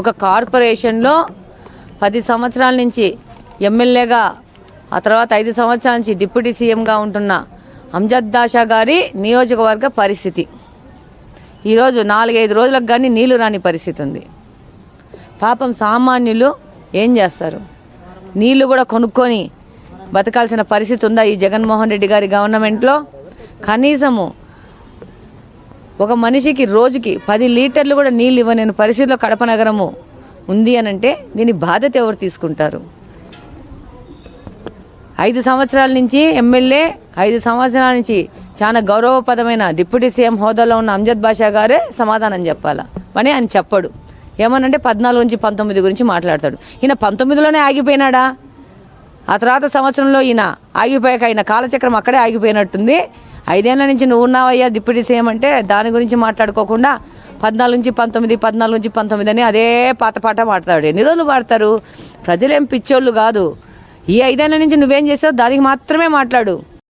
ఒక కార్పొరేషన్లో పది సంవత్సరాల నుంచి ఎమ్మెల్యేగా ఆ తర్వాత ఐదు సంవత్సరాల నుంచి డిప్యూటీ సీఎంగా ఉంటున్న అంజద్ దాషా గారి నియోజకవర్గ పరిస్థితి. ఈరోజు నాలుగైదు రోజులకు కానీ నీళ్ళు రాని పరిస్థితి ఉంది. పాపం సామాన్యులు ఏం చేస్తారు? నీళ్ళు కూడా కొనుక్కొని బతకాల్సిన పరిస్థితి ఉందా ఈ జగన్మోహన్ రెడ్డి గారి గవర్నమెంట్లో? కనీసము ఒక మనిషికి రోజుకి పది లీటర్లు కూడా నీళ్ళు ఇవ్వలేని పరిస్థితిలో కడప నగరము ఉంది అని అంటే దీని బాధ్యత ఎవరు తీసుకుంటారు? ఐదు సంవత్సరాల నుంచి ఎమ్మెల్యే ఐదు సంవత్సరాల నుంచి చాలా గౌరవపదమైన డిప్యూటీ సీఎం హోదాలో ఉన్న అంజద్ బాషా గారే సమాధానం చెప్పాలా? అని ఆయన చెప్పడు. ఏమనంటే పద్నాలుగు నుంచి పంతొమ్మిది గురించి మాట్లాడతాడు. ఈయన పంతొమ్మిదిలోనే ఆగిపోయినాడా? ఆ తర్వాత సంవత్సరంలో ఈయన ఆగిపోయాక ఆయన కాలచక్రం అక్కడే ఆగిపోయినట్టుంది. ఐదేళ్ళ నుంచి నువ్వు ఉన్నావయ్యా డిప్యూటీ సీఎం అంటే దాని గురించి మాట్లాడుకోకుండా పద్నాలుగు నుంచి పంతొమ్మిది పద్నాలుగు నుంచి పంతొమ్మిది అని అదే పాత పాట మాట్లాడు ఎన్ని రోజులు పాడతారు? ప్రజలేం పిచ్చోళ్ళు కాదు. ఈ ఐదేళ్ళ నుంచి నువ్వేం చేసావు? దానికి మాత్రమే మాట్లాడు.